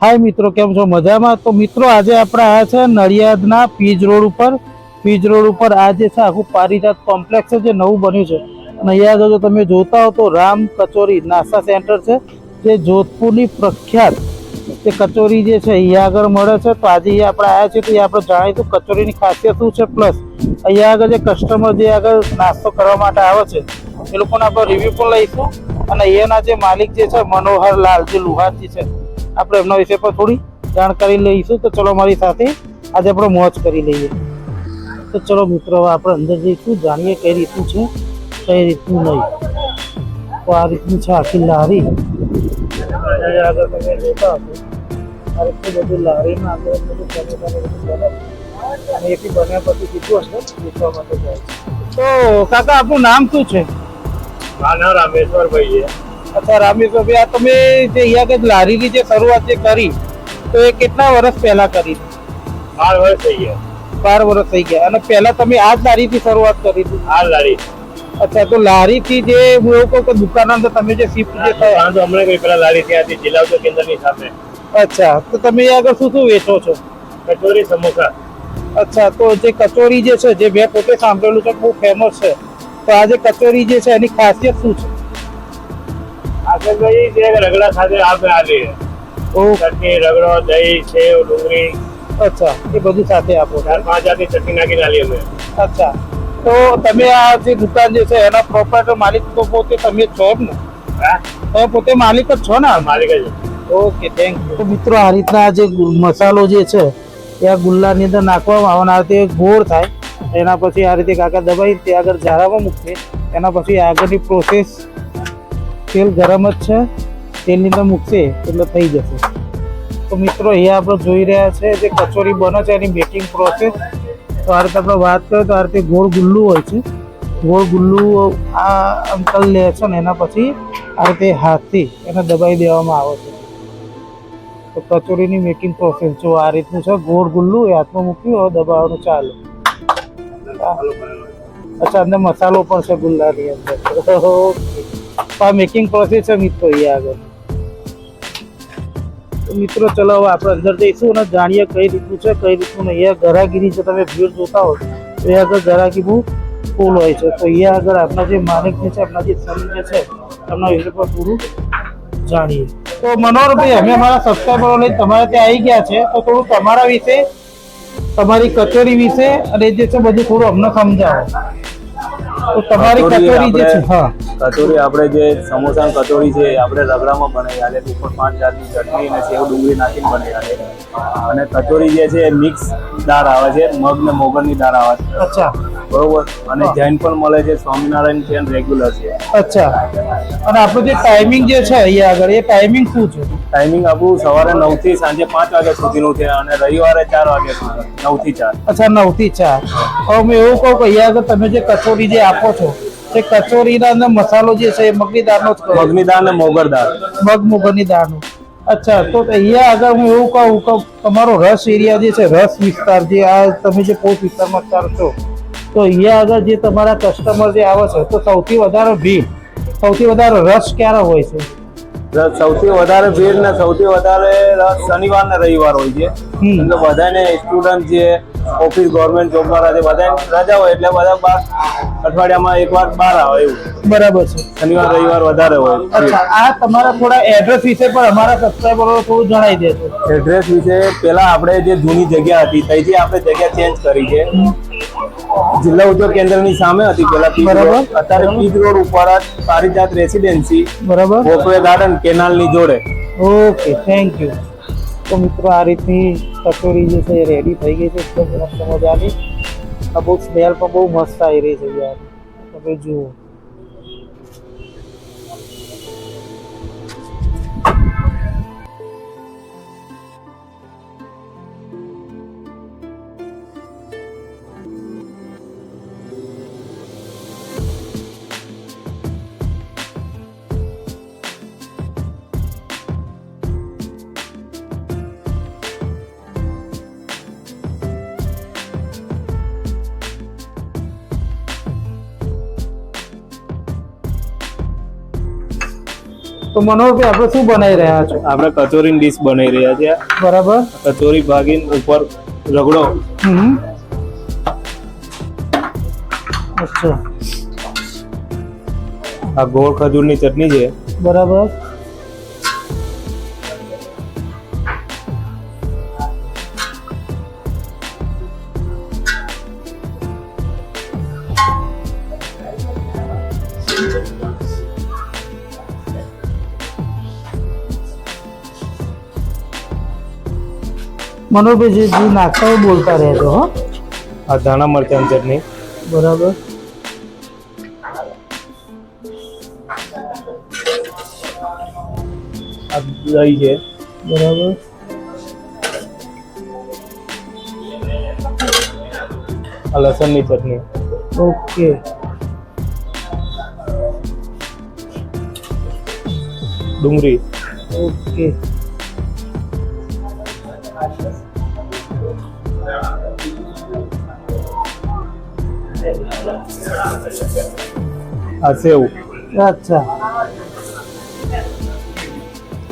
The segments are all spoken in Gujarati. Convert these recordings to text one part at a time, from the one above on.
હાય મિત્રો, કેમ છો? મજામાં? તો મિત્રો, આજે આપણે આવ્યા છે નડિયાદના પીજ રોડ ઉપર. પીજ રોડ ઉપર આ જે છે, આખું પારિજાત કોમ્પ્લેક્સ છે, જે નવું બન્યું છે. અને અહીંયા જો તમે જોતા હો તો રામ કચોરી નાસ્તા સેન્ટર છે, જે જોધપુરની પ્રખ્યાત જે કચોરી જે છે, અહીંયા આગળ મળે છે. તો આજે અહીંયા આપણે આવ્યા છીએ તો અહીંયા આપણે જાણીશું કચોરીની ખાસિયત શું છે, પ્લસ અહીંયા આગળ જે કસ્ટમર જે આગળ નાસ્તો કરવા માટે આવે છે, એ લોકોના આપણે રિવ્યુ પણ લઈશું. અને અહીંયાના જે માલિક જે છે મનોહર લાલ જે લુહારજી છે આપણે એમના વિશે પર થોડી જાણકારી લઈશું. તો ચલો મારી સાથે આજે આપણે મોજ કરી લઈએ. તો ચલો મિત્રો આપણે અંદર જઈશું, જાણીએ કઈ રીતનું છે, કઈ રીતનું નહીં. તો આ રીતનું છે આખી લારી. આગળ તમે જોતા હશો. આ રીતનું બધું લારીમાં આગળ બધું બન્યા પછી કીધું હશે વેચવા માટે તો કાકા, આપનું નામ શું છે? રામેશ્વરભાઈ છે. અચ્છા રામેશ્વરભાઈ આ તમે જે અહીંયા આગળ લારીની જે શરૂઆત જે કરી તો એ કેટલા વર્ષ પહેલા કરી? બાર વર્ષ થઈ ગયા. બાર વર્ષ થઈ ગયા. અને પહેલા તમે આ જ લારીથી શરૂઆત કરી હતી? આ લારી. અચ્છા તો લારીથી જે હું એવું કહું કે દુકાન અંદર તમે જે શિફ્ટ જે થયા પરંતુ હમણાં કોઈ પેલા લારી ત્યાં હતી જિલ્લા ઉદ્યોગ કેન્દ્રની સામે. અચ્છા તો તમે આગળ શું શું વેચો છો? કચોરી સમોસા. અચ્છા તો જે કચોરી જે છે જે મેં પોતે સાંભળેલું છે બહુ ફેમસ છે તો આ જે કચોરી જે છે એની ખાસિયત શું છે? આશરભાઈ જે રગડા સાથે આપણે ઓ ચટણી રગડો દહીં સેવ ડુંગળી. અચ્છા એ બધું સાથે આપો. ચાર પાંચ જાતની ચટણી નાખીને આલી અમે. અચ્છા. તો તમે આ જે દુકાન જે છે એના પ્રોપરાઇટર માલિક તો પોતે તમે છો એમ ને? હા? તમે પોતે માલિક જ છો ને માલિક જ ઓકે થેન્ક યુ તો મિત્રો આ રીતના આ જે મસાલો જે છે એ આ ગુલ્લાની અંદર નાખવામાં આવનાર તે ગોળ થાય. એના પછી આ રીતે કાકા દબાઈ તે આગળ ઝારામાં મૂકશે એના પછી આગળની પ્રોસેસ તેલ ગરમ જ છે, તેલની અંદર મૂકશે એટલે થઈ જશે. તો મિત્રો, અહીંયા આપણે જોઈ રહ્યા છે જે કચોરી બને છે, એની મેકિંગ પ્રોસેસ તો આ રીતે આપણે વાત કરીએ તો આ રીતે ગોળ ગુલ્લું હોય છે. ગોળ ગુલ્લું આ અંકલ લે છે ને, એના પછી આ રીતે હાથથી એને દબાઈ દેવામાં આવે છે. તો કચોરીની મેકિંગ પ્રોસેસ જો આ રીતનું છે, ગોળ ગુલ્લું એ હાથમાં મૂક્યું દબાવવાનું ચાલે. અચ્છા, અંદર મસાલો પણ છે ગુલ્લાની અંદર. આ મેકિંગ પ્રોસેસ છે મિત્રો અહીંયા આગળ. મિત્રો, ચલો હવે આપણે અંદર જઈશું અને જાણીએ કઈ રીતનું છે, કઈ રીતનું નહીં. અહીંયા ગરાગીરી જો તમે ભીડ જોતા હો, તો અહીંયા આગળ ગરાગી બહુ ફૂલ હોય છે. તો અહીંયા આગળ આપણા જે માલિક છે આપણા જે સમી જે છે, એમના વિશે પર પૂરું જાણીએ. તો મનોહરભાઈ, અમે અમારા સબસ્ક્રાઈબરો લઈ તમારે ત્યાં આવી ગયા છે, તો થોડું તમારા વિશે, તમારી કચેરી વિશે અને જે છે, બધું થોડું અમને સમજાવો. તો તમારી કચોરી જે છે હા. કચોરી આપણે જે સમોસાની કચોરી છે આપણે રગડામાં બનાવી આલે. ઉપર પાંચ જાતની ચટણી અને સેવ ડુંગળી નાખીને બનાવી આલે. અને કચોરી જે છે મિક્સ દાળ આવે છે મગ ને મોગરની દાળ આવે છે. અચ્છા. બરોબર? અને જૈન પણ મળે છે સ્વામિનારાયણ ટ્રેન રેગ્યુલર છે. અચ્છા. અને આપણું જે ટાઈમિંગ જે છે અહીંયા આગળ એ ટાઈમિંગ શું છે? ટાઈમિંગ આપણું સવારે નવથી સાંજે પાંચ વાગ્યા સુધીનું છે અને રવિવારે ચાર વાગ્યા સુધી નવથી ચાર. અચ્છા નવથી ચાર. હવે હું એવું કહું કે અહીંયા આગળ તમે જે કચોરી જે આપો છો તે કચોરીના અંદર મસાલો જે છે એ મગની દાળનો જ મગની દાળ અને મોગર દાળ. મગ મુગરની દાળનો. અચ્છા તો અહીંયા આગળ હું એવું કહું કે તમારો રસ એરિયા જે છે રસ વિસ્તાર જે આ તમે જે પોસ્ટ વિસ્તારમાં અત્યારે છો તો અહીંયા આગળ જે તમારા કસ્ટમર જે આવે છે તો સૌથી વધારે ભીડ સૌથી વધારે રસ ક્યારે હોય છે? સૌથી વધારે ભીડ ને સૌથી વધારે રસ શનિવાર ને રવિવાર હોય છે. એટલે બધાને સ્ટુડન્ટ જે ઓફિસ ગવર્મેન્ટ જોબ વાળા છે બધા રજા હોય એટલે બધા બાર અઠવાડિયામાં એક વાર બહાર આવે એવું. બરાબર છે. શનિવાર રવિવાર વધારે હોય. અચ્છા આ તમારા થોડા એડ્રેસ વિશે પણ અમારા સબસ્ક્રાઈબરો થોડું જણાવી દેજો. એડ્રેસ વિશે પેલા આપણે જે જૂની જગ્યા હતી ત્યાંથી આપણે જગ્યા ચેન્જ કરી છે. જિલ્લા ઉદ્યોગ કેન્દ્રની સામે હતી. પેલા બરાબર. અત્યારે પીજ રોડ ઉપર જ પારિજાત રેસિડેન્સી બરાબર. વોકવે ગાર્ડન કેનાલની જોડે. ઓકે થેન્ક યુ તો મિત્રો આ રીતની કચોરી જે છે એ રેડી થઈ ગઈ છે. એકદમ મસ્ત મજાની આ બહુ સ્મેલ પણ બહુ મસ્ત આવી રહી છે યાર. તમે જુઓ. તો મનોહરભાઈ આપણે શું બનાવી રહ્યા છો? આપણે કચોરી ડીશ બનાવી રહ્યા છીએ. બરાબર. કચોરી ભાગીને ઉપર રગડો. અચ્છા. આ ગોળ ખજૂરની ચટણી છે. બરાબર. મનોહરભાઈ જે જે નાખતા હોય બોલતા રહેજો હો. આ ધાણા મરચાં ચટણી. બરાબર. આ દહીં છે. બરાબર. આ લસણની ચટણી. ઓકે. ડુંગળી. ઓકે. આ સેવ. અચ્છા.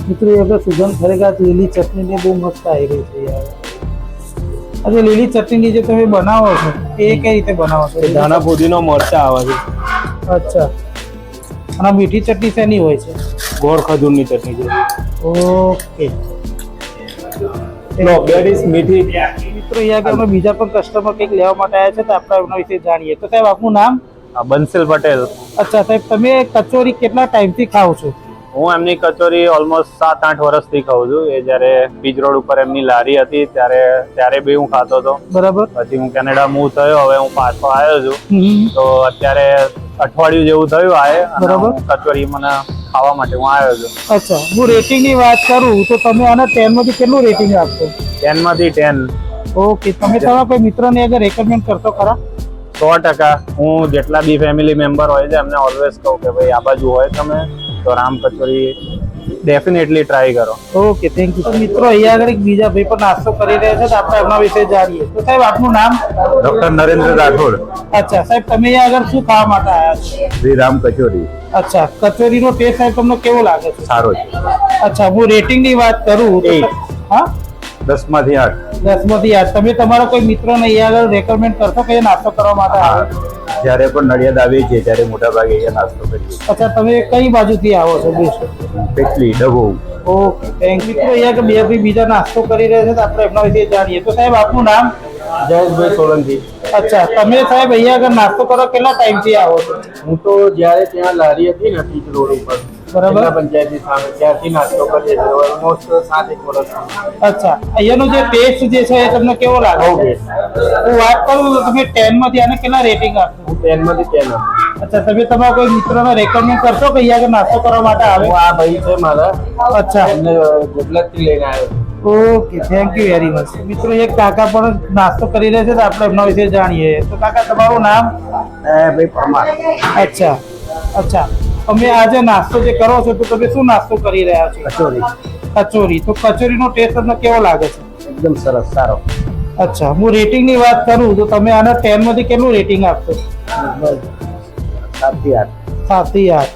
મિત્રો એ સુગંધ ખરેખર લીલી ચટણીની બહુ મસ્ત આવી રહી છે યાર. અચ્છા લીલી ચટણી જે તમે બનાવો છો એ કઈ રીતે બનાવો છો? ધાણા ફુદીનો મરચા આવે છે. અચ્છા. અને મીઠી ચટણી શેની હોય છે? ગોળ ખજૂરની ચટણી છે. ઓકે. નો દેટ ઇઝ મીઠી. મિત્રો અહીંયા કે અમે બીજા પણ કસ્ટમર કંઈક લેવા માટે આવ્યા છે તો આપણે એમના વિશે જાણીએ. તો સાહેબ આપનું નામ? બંસિલ પટેલ. અચ્છા સાહેબ તમે કચોરી કેટલા ટાઈમથી ખાઓ છો? હું એમની કચોરી ઓલમોસ્ટ સાત આઠ વર્ષથી ખાઉં છું. એ જ્યારે બીજ રોડ ઉપર એમની લારી હતી ત્યારે ત્યારે બી હું ખાતો હતો. બરાબર. પછી હું કેનેડા મૂવ થયો હવે હું પાછો આવ્યો છું. તો અત્યારે અઠવાડિયું જેવું થયું આ બરાબર. કચોરી મને ખાવા માટે હું આવ્યો છું. અચ્છા હું રેટિંગની વાત કરું તો તમે આના ટેનમાંથી કેટલું રેટિંગ આપશો? ટેનમાંથી ટેન ઓકે તમે તમારા કોઈ મિત્રને અગર રેકમેન્ડ કરશો ખરા? સો ટકા. હું જેટલા બી ફેમિલી મેમ્બર હોય છે એમને ઓલવેઝ કહું કે ભાઈ આ બાજુ હોય તમે તો રામ કચોરી ડેફિનેટલી ટ્રાય કરો. ઓકે થેન્ક યુ મિત્રો અહીંયા આગળ એક બીજા ભાઈ પણ નાસ્તો કરી રહ્યા છે તો આપણે એમના વિશે જાણીએ. તો સાહેબ આપનું નામ? ડોક્ટર નરેન્દ્ર રાઠોડ. અચ્છા સાહેબ તમે અહીંયા આગળ શું ખાવા માટે આવ્યા છો? શ્રી રામ કચોરી. અચ્છા કચોરીનો ટેસ્ટ સાહેબ તમને કેવો લાગે છે? સારો છે. અચ્છા હું રેટિંગની વાત કરું. હા? દસમાંથી આઠ. દસમાંથી આઠ. તમે તમારા કોઈ મિત્રોને અહીંયા આગળ રેકમેન્ડ કરશો કે નાસ્તો કરવા માટે આવે? જ્યારે પણ નડિયાદ આવીએ છીએ ત્યારે મોટા ભાગે અહીંયા નાસ્તો કરીએ. અચ્છા તમે કઈ બાજુથી આવો છો બેસ્ટ? પેટલી ડબો ઓકે થેન્ક યુ મિત્રો અહીંયા કે બે ભાઈ બીજા નાસ્તો કરી રહ્યા છે તો આપણે એમના વિશે જાણીએ. તો સાહેબ આપનું નામ? જયેશભાઈ સોલંકી. અચ્છા તમે સાહેબ અહીંયા આગળ નાસ્તો કરો કેટલા ટાઈમથી આવો છો? હું તો જ્યારે ત્યાં લારી હતી ને પીચ રોડ ઉપર. બરાબર. પંચાયતની સામે ત્યારથી નાસ્તો કરીએ છીએ. ઓલમોસ્ટ સાત એક વર્ષ અચ્છા. અહીંયાનો જે ટેસ્ટ જે છે એ તમને કેવો લાગે? બહુ હું વાત કરું તો તમે ટેનમાંથી આને કેટલા રેટિંગ આપશો? હું ટેનમાંથી ટેન આપું. અચ્છા તમે તમારા કોઈ મિત્રને રેકમેન્ડ કરશો કે અહીંયા નાસ્તો કરવા માટે આવે? આ ભાઈ છે મારા. અચ્છા. એમને ગુજરાતથી લઈને આવ્યો. Okay thank you very much મિત્રો એક કાકા પણ નાસ્તો કરી રહ્યા છે તો આપણે એમના વિશે જાણીએ. તો કાકા તમારું નામ? એ ભાઈ પરમાર. અચ્છા. અચ્છા. તમે આજે નાસ્તો જે કરો છો તો તમે શું નાસ્તો કરી રહ્યા છો? કચોરી. કચોરી. તો કચોરીનો ટેસ્ટ તમને કેવો લાગે છે? એકદમ સરસ સારો. અચ્છા હું રેટિંગની વાત કરું તો તમે આના ટેનમાંથી કેટલું રેટિંગ આપશો? સાતથી આઠ. સાતથી આઠ.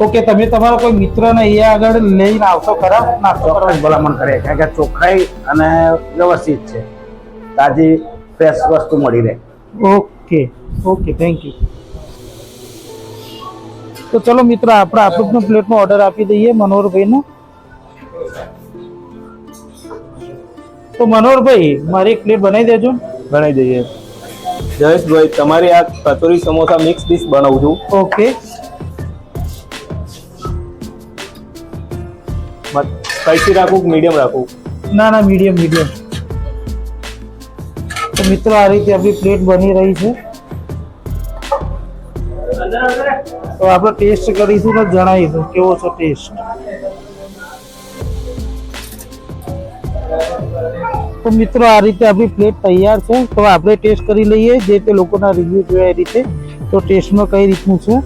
ઓકે તમે તમારા કોઈ મિત્રને અહીંયા આગળ લઈને આવશો ખરા? નાસ્તો કરવા? ભલામણ કરે કારણ કે ચોખ્ખાઈ અને વ્યવસ્થિત છે. તાજી ફ્રેશ વસ્તુ મળી રહે. ઓકે ઓકે થેન્ક યુ તો ચલો મિત્રો આપણે આપણું પ્લેટનો ઓર્ડર આપી દઈએ મનોહરભાઈને. તો મનોહરભાઈ મારી એક પ્લેટ બનાવી દેજો. બનાવી દઈએ. જયેશભાઈ તમારી આ કચોરી સમોસા મિક્સ ડીશ બનાવું છું. ઓકે. સ્પાઈસી રાખું મીડિયમ રાખું? ના ના મીડિયમ મીડિયમ તો મિત્રો આ રીતે આપણી પ્લેટ બની રહી છે. તો આપણે ટેસ્ટ કરીશું ને જણાવીશું કેવો છે ટેસ્ટ. તો મિત્રો આ રીતે આપણી પ્લેટ તૈયાર છે. તો આપણે ટેસ્ટ કરી લઈએ જે તે લોકોના રિવ્યુ જોયા એ રીતે. તો ટેસ્ટમાં કઈ રીતનું છે?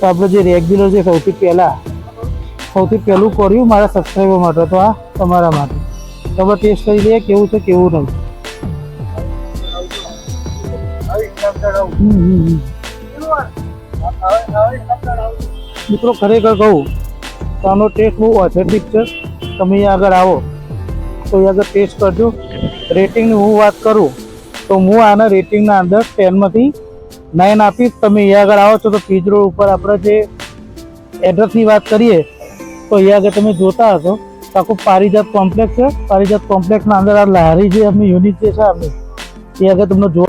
તો આપણે જે રેગ્યુલર છે સૌથી પહેલાં સૌથી પહેલું કર્યું મારા સબસ્ક્રાઈબર માટે તો આ તમારા માટે. તો આપણે ટેસ્ટ કરી લઈએ કેવું છે કેવું નથી હમ, હમ, હમ. મિત્રો, ખરેખર કહું તો આનો ટેસ્ટ બહુ ઓથેન્ટિક છે. તમે અહીંયા આગળ આવો, તો અહીંયા આગળ ટેસ્ટ કરજો. રેટિંગની હું વાત કરું, તો હું આના રેટિંગના અંદર ટેનમાંથી નાઇન આપીશ. તમે અહીંયા આગળ આવો છો તો પીજ રોડ ઉપર આપણે જે એડ્રેસની વાત કરીએ, તો અહીંયા આગળ તમે જોતા હશો આખું પારિજાત કોમ્પ્લેક્સ છે. પારિજાત કોમ્પ્લેક્સના અંદર આ લારી જે એમની યુનિટ જે છે આપણી, એ આગળ તમને જોવા